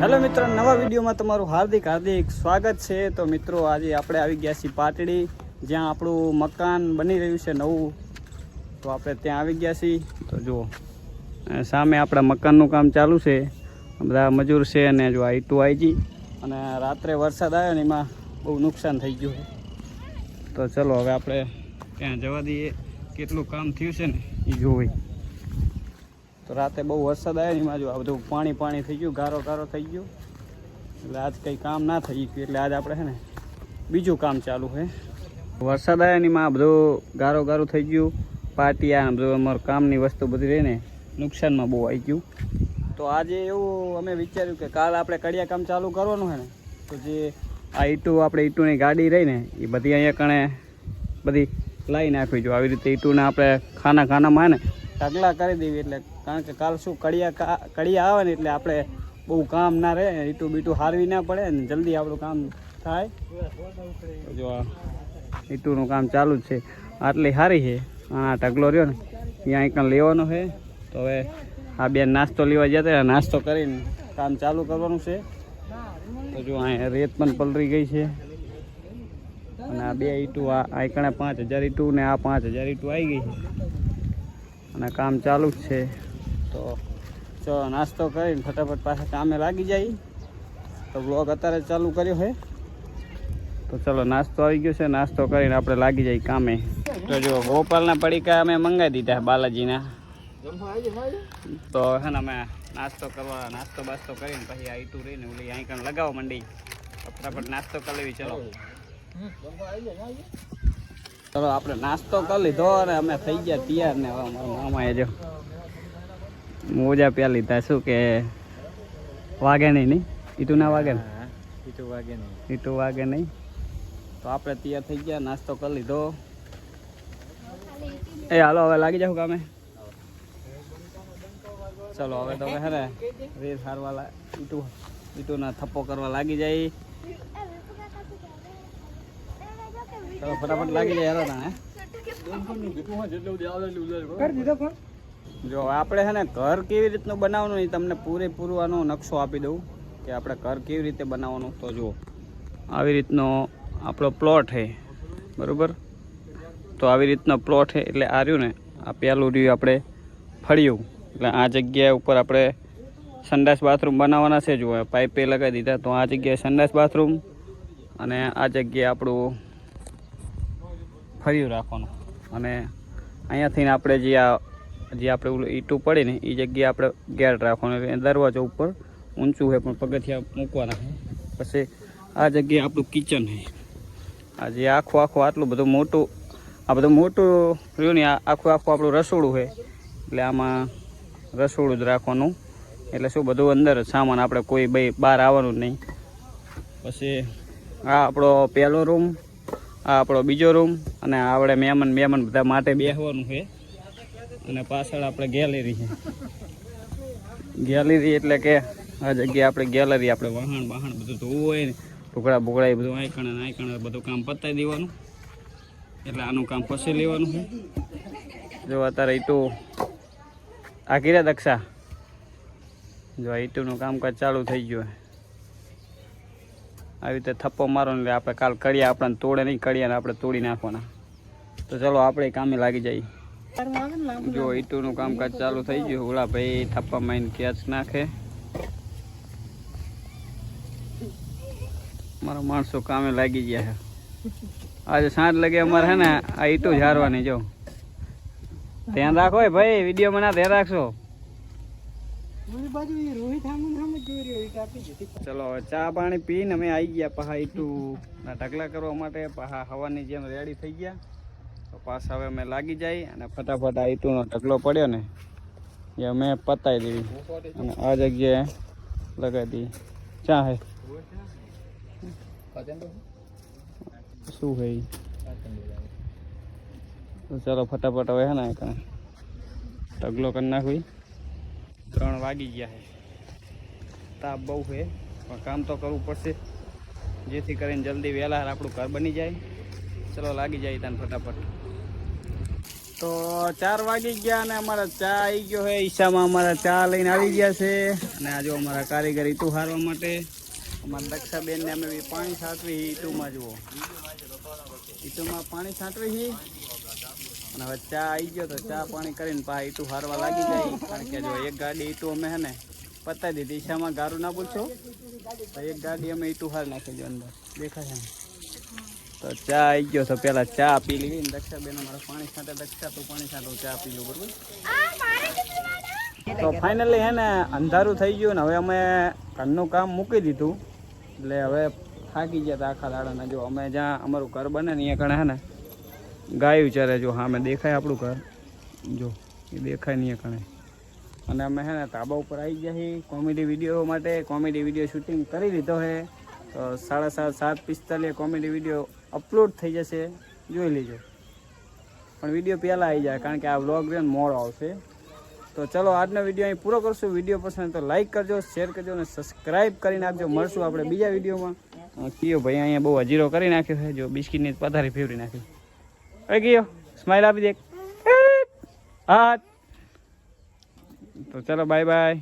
Hello મિત્રો, નવા વિડીયોમાં તમારું હાર્દિક હાર્દિક સ્વાગત છે. તો મિત્રો, આજે આપણે આવી ગયા છીએ પાટડી, જ્યાં આપણું મકાન બની રહ્યું છે નવું. તો આપણે ત્યાં આવી ગયા છીએ. તો જુઓ સામે આપણા મકાનનું કામ ચાલુ છે. બધા મજૂર છે અને જો આઈટુ ઈટું આવી ગઈ. અને રાત્રે વરસાદ આવ્યો ને એમાં બહુ નુકસાન થઈ ગયું તો ચલો, હવે આપણે ત્યાં જવા દઈએ. કેટલું કામ થયું છે ને એ જોવી તો રાતે બહુ વરસાદ આવ્યો એમાં જો આ બધું પાણી પાણી થઈ ગયું, ગારો ગારો થઈ ગયો. એટલે આજ કંઈ કામ ના થઈ ગયું. એટલે આજ આપણે છે ને બીજું કામ ચાલુ છે. વરસાદ આવ્યો એમાં બધું ગારો ગારો થઈ ગયું. પાટિયા બધું અમારું કામની વસ્તુ બધી રહીને નુકસાનમાં બહુ આવી ગયું. તો આજે એવું અમે વિચાર્યું કે કાલ આપણે કડિયા કામ ચાલુ કરવાનું છે ને, તો જે આ ઈટું આપણે ઈટુની ગાડી રહીને એ બધી અહીંયા કણે બધી લાવી નાખવી જો. આવી રીતે ઈટુને આપણે ખાના ખાનામાં ને, ઢગલા કરી દેવી એટલે કારણ કે કાલ શું કડિયા કડિયા આવે ને એટલે આપણે બહુ કામ ના રહે, ઈટું બીટું હારવી ના પડે ને જલ્દી આપણું કામ થાય. જો આ ઈટુનું કામ ચાલુ જ છે. આટલી સારી છે. આ ઢગલો રહ્યો ને, ત્યાં એક લેવાનો છે. તો હવે આ બેન નાસ્તો લેવા જતા રહ્યા. નાસ્તો કરીને કામ ચાલુ કરવાનું છે. તો જો અહીંયા રેત પણ પલરી ગઈ છે. અને આ બે ઈટું, આ આઈકણે પાંચ હજાર ઈટું ને આ પાંચ હજાર ઈટું આવી ગઈ છે. અને કામ ચાલુ જ છે. તો ચો નાસ્તો કરીને ફટાફટ પાછા કામે લાગી જાય. તો બ્લોગ અત્યારે ચાલુ કર્યો છે. તો ચલો, નાસ્તો આવી ગયો છે. નાસ્તો કરીને આપણે લાગી જાય કામે. તો જો, ગોપાલના પડીકા અમે મંગાવી દીધા બાલાજીના. તો હે ને અમે નાસ્તો કરવા, નાસ્તો બાસ્તો કરીને પછી આઈટું ઈટું રહીને ઓલી અહીં કણ લગાવો મંડી. ફટાફટ નાસ્તો કરી લેવી ચલો. ચલો, આપણે નાસ્તો કરી લીધો અને અમે થઈ ગયા તૈયાર ને અમારા મામાએ જો. મોજા પ્યા લીધા. શું કે? વાગે નહીં નહીં? ઈટું ના વાગે ને? ઈટું વાગે નહીં. તો આપણે તૈયાર થઈ ગયા નાસ્તો કરી લીધો. એ હાલો હવે લાગી જાવ કામે? ચલો હવે તો હવે હે ને રેસ હારવા લા- ઈટું ના થપ્પો કરવા લાગી જાય. ચલો ફટાફટ લાગી જાય હેરો તાણે. જો આપણે છે ને ઘર કેવી રીતનું બનાવવાનું એ તમને પૂરેપૂરું આનો નકશો આપી દઉં કે આપણે ઘર કેવી રીતે બનાવવાનું. તો જુઓ, આવી રીતનો આપણો પ્લોટ છે બરાબર? તો આવી રીતનો પ્લોટ છે એટલે આ રહ્યું ને, આ પહેલું રહ્યું આપણે ફળિયું. એટલે આ જગ્યા ઉપર આપણે સંડાસ બાથરૂમ બનાવવાના છે, જુઓ, પાઇપે લગાવી દીધા. તો આ જગ્યાએ સંડાસ બાથરૂમ અને આ જગ્યાએ આપણું ફળ્યું રાખવાનું. અને અહીંયાથી આપણે જે આ જે આપણે ઓલું ઈટું પડે ને એ જગ્યાએ આપણે ગેટ રાખવાનું એટલે દરવાજો ઉપર ઊંચું છે, પણ પગથિયા મૂકવાના છે. પછી આ જગ્યાએ આપણું કિચન છે. આ જે આખું આખું આટલું બધું મોટું, આ બધું મોટું રહ્યું ને આખું આખું આપણું રસોડું છે. એટલે આમાં રસોડું જ રાખવાનું. એટલે શું, બધું અંદર સામાન આપણે કોઈ ભાઈ બહાર આવવાનું નહીં. પછી આ આપણો પહેલો રૂમ આ આપણો બીજો રૂમ અને આપણે મહેમાન મહેમાન બધા માટે બેસવાનું છે. અને પાછળ આપણે ગેલેરી છે. ગેલેરી એટલે કે આ જગ્યાએ આપણે ગેલેરી, આપણે વાહણ વાહણ બધું ધોવું હોય ને ટુકડા બુકડા એ બધું આઈકણ અને બધું કામ પતાવી દેવાનું. એટલે આનું કામ પછી લેવાનું છે. જો અત્યારે ઈટુ આ કિરા દક્ષા? જો ઈટુનું કામકાજ ચાલુ થઈ ગયું આવી રીતે થપ્પો મારો ને આપણે કાલ કડિયા આપણને તોડે નહીં, કડિયાને આપણે તોડી નાખવાના. તો ચલો આપણે કામે લાગી જઈએ. જો ઈટુનું કામકાજ ચાલુ થઈ ગયું. ઓલા ભાઈ થપ્પા મારીને કેચ નાખે. મારા માણસો કામે લાગી ગયા છે. આજે સાંજ લગે અમારે હે ને આ ઈટું ઝારવાની જો. ધ્યાન રાખો ભાઈ વિડીયોમાં ના ધ્યાન રાખશો. ચલો ચા પાણી પીને અમે આવી ગયા પહા ઈટું ના ઢગલા કરવા માટે. પહા હવાની જેમ રેડી થઈ ગયા. તો પાછા હવે અમે લાગી જાય અને ફટાફટ આ ઈટુનો ઢગલો પડ્યો ને, એ અમે પતાવી દેવી. અને આ જગ્યાએ લગાવી દઈએ. ચા હે? શું છે ઈ? તો ચાલો ફટાફટ હવે હે ને કાંઈ ઢગલો કરી નાખવી. ત્રણ વાગી ગયા છે તાપ બહુ છે પણ કામ તો કરવું પડશે. જેથી કરીને જલ્દી વહેલા આપણું ઘર બની જાય. ચલો લાગી જાય તને ફટાફટ. તો ચાર વાગી ગયા અને અમારા ચા આવી ગયો છે ઈશામાં અમારા ચા લઈને આવી ગયા છે. અને આજે અમારા કારીગર ઈટું હારવા માટે. અમારા દક્ષાબેનને અમે પાણી છાંટવી ઈટુમાં જુઓ. ઈટુમાં પાણી છાંટવી હી. અને હવે ચા આવી ગયો તો ચા પાણી કરીને પા ઈટુ હારવા લાગી જાય. કારણ કે જો એક ગાડી ઈટુ અમે હે ને પતાવી દીધી. ઈશામાં ગારું ના પૂછો. એક ગાડી અમે ઈટુ હાર નાખી દો અંદર. દેખાશે તો ચા આવી ગયો તો પેલા ચા પી લીધી ને દક્ષાબેન અમારા પાણી સાથે દક્ષા તું પાણી સાથે હું ચા પી લઉં બરોબર? તો ફાઇનલી હે ને અંધારું થઈ ગયું ને હવે અમે ઘરનું કામ મૂકી દીધું. એટલે હવે થાકી ગયા હતા આખા દાડાના. જો અમે જ્યાં અમારું ઘર બને ને અહીંયા કણે હે ને, ગાયું ચરે જો, હા, અમે દેખાય આપણું ઘર. જો, એ દેખાય ને અહીંયા કણે અને અમે હે ને ધાબા ઉપર આવી ગયા છીએ. કોમેડી વીડિયો માટે કોમેડી વીડિયો શૂટિંગ કરી લીધો છે તો સાડા સાત સાત પિસ્તાલીસ કોમેડી વીડિયો અપલોડ થઈ જશે જોઈ લેજો. પણ વીડિયો પહેલાં આવી જાય કારણ કે આ વ્લોગ રહ્યો મોડો આવશે. તો ચલો આજનો વીડિયો અહીં પૂરો કરશું. વીડિયો પસંદ તો લાઈક કરજો શેર કરજો અને સબસ્ક્રાઈબ કરી નાખજો. મળશું આપણે બીજા વિડીયોમાં. કયો ભાઈ અહીંયા બહુ હજીરો કરી નાખ્યો છે. જો બિસ્કિટની પથારી ફેવરી નાખી. હવે કયો સ્માઇલ આપી દે. હા. તો ચલો બાય બાય